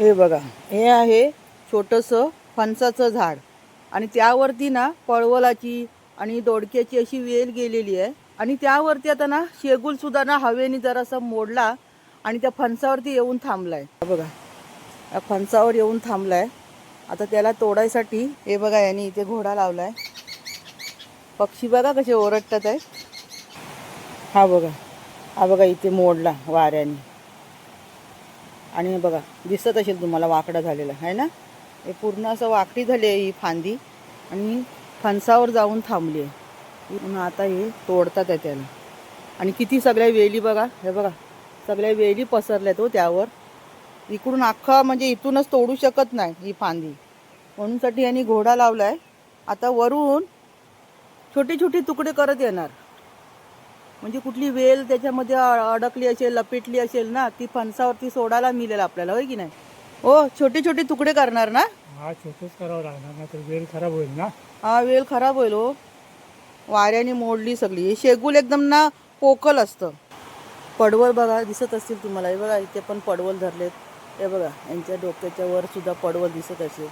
हे बघा हे आहे छोटंसं फणसाचं झाड. आणि त्यावरती ना पळवलाची आणि दोडक्याची अशी वेल गेलेली आहे. आणि त्यावरती आता ना शेगुल सुद्धा ना हवेने जरासा मोडला आणि त्या फणसावरती येऊन थांबलाय. हा बघा या फणसावर येऊन थांबलाय. आता त्याला तोडायसाठी हे बघा यांनी इथे घोडा लावलाय. पक्षी बघा कसे ओरडतात आहे. हा बघा हा बघा इथे मोडला वाऱ्याने. आणि बघा दिसत असेल तुम्हाला वाकडा झालेला आहे ना? हे पूर्ण असं वाकडी झाली आहे ही फांदी आणि फणसावर जाऊन थांबली आहे. म्हणून आता हे तोडतात आहे त्याला. आणि किती सगळ्या वेली बघा हे बघा सगळ्या वेली पसरल्या हो त्यावर. इकडून अख्खा म्हणजे इथूनच तोडू शकत नाही ही फांदी. म्हणूनसाठी यांनी घोडा लावला आहे आता वरून छोटे छोटे तुकडे करत येणार. म्हणजे कुठली वेल त्याच्यामध्ये अडकली असेल लपेटली असेल ना ती फणसावरती सोडायला मिळेल आपल्याला होय की नाही? हो छोटे छोटे तुकडे करणार ना? हा छोटंच करावं लागणार ना तर वेळ खराब होईल ना? हा वेल खराब होईल हो. वाऱ्याने मोडली सगळी. हे शेगुल एकदम ना पोकल असतं. पडवल बघा दिसत असतील तुम्हाला. हे बघा इथे पण पडवल धरलेत. हे बघा यांच्या डोक्याच्या वर सुद्धा पडवल दिसत असेल.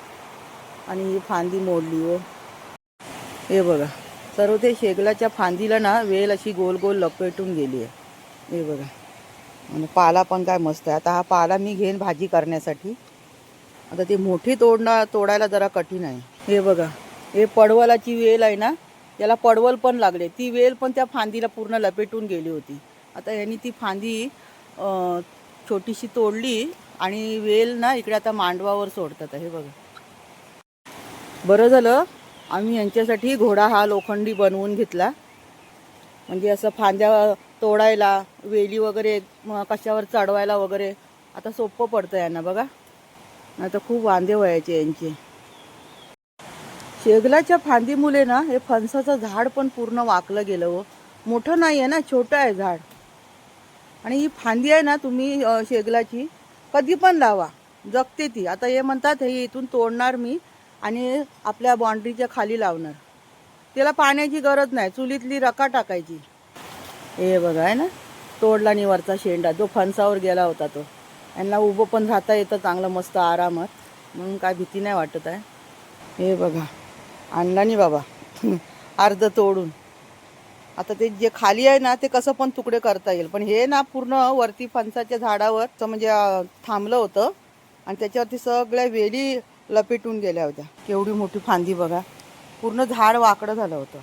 आणि ही फांदी मोडली हो. हे बघा. तर ते शेगलाच्या फांदीला ना वेल अशी गोल गोल लपेटून गेली आहे. हे बघा. आणि पाला पण काय मस्त आहे. आता हा पाला मी घेईन भाजी करण्यासाठी. आता ती मोठी तोडणं तोडायला जरा कठीण आहे. हे बघा. हे पडवलाची वेल आहे ना याला पडवल पण लागले. ती वेल पण त्या फांदीला पूर्ण लपेटून गेली होती. आता यांनी ती फांदी छोटीशी तोडली आणि वेल ना इकडे आता मांडवावर सोडतात. हे बघा. बरं झालं? आम्ही यांच्यासाठी घोडा हा लोखंडी बनवून घेतला. म्हणजे असं फांद्या तोडायला वेली वगैरे कशावर चढवायला वगैरे आता सोपं पडतं यांना बघा. आता खूप वांदे व्हायचे यांचे. शेगलाच्या फांदीमुळे ना हे फणसाचं झाड पण पूर्ण वाकलं गेलं हो. मोठं नाही आहे ना छोटं आहे झाड. आणि ही फांदी आहे ना तुम्ही शेगलाची कधी पण लावा. जगते ती. आता हे म्हणतात हे इथून तोडणार मी. आणि आपल्या बाउंड्रीच्या खाली लावणार. त्याला पाण्याची गरज नाही. चुलीतली रका टाकायची. हे बघा आहे ना? तोडला निवारचा शेंडा. जो फणसावर गेला होता तो. यांना उभं पण राहता येतं चांगलं मस्त आरामात. म्हणून काय भीती नाही वाटत आहे. हे बघा. आणला नाही बाबा. अर्ध तोडून. आता ते जे खाली आहे ना ते कसं पण तुकडे करता येईल. पण हे ना पूर्ण वरती फणसाच्या झाडावर म्हणजे थांबलं होतं. आणि त्याच्यावरती सगळ्या वेली लपेटून गेल्या होत्या. केवढी मोठी फांदी बघा. पूर्ण झाड वाकडं झालं होतं.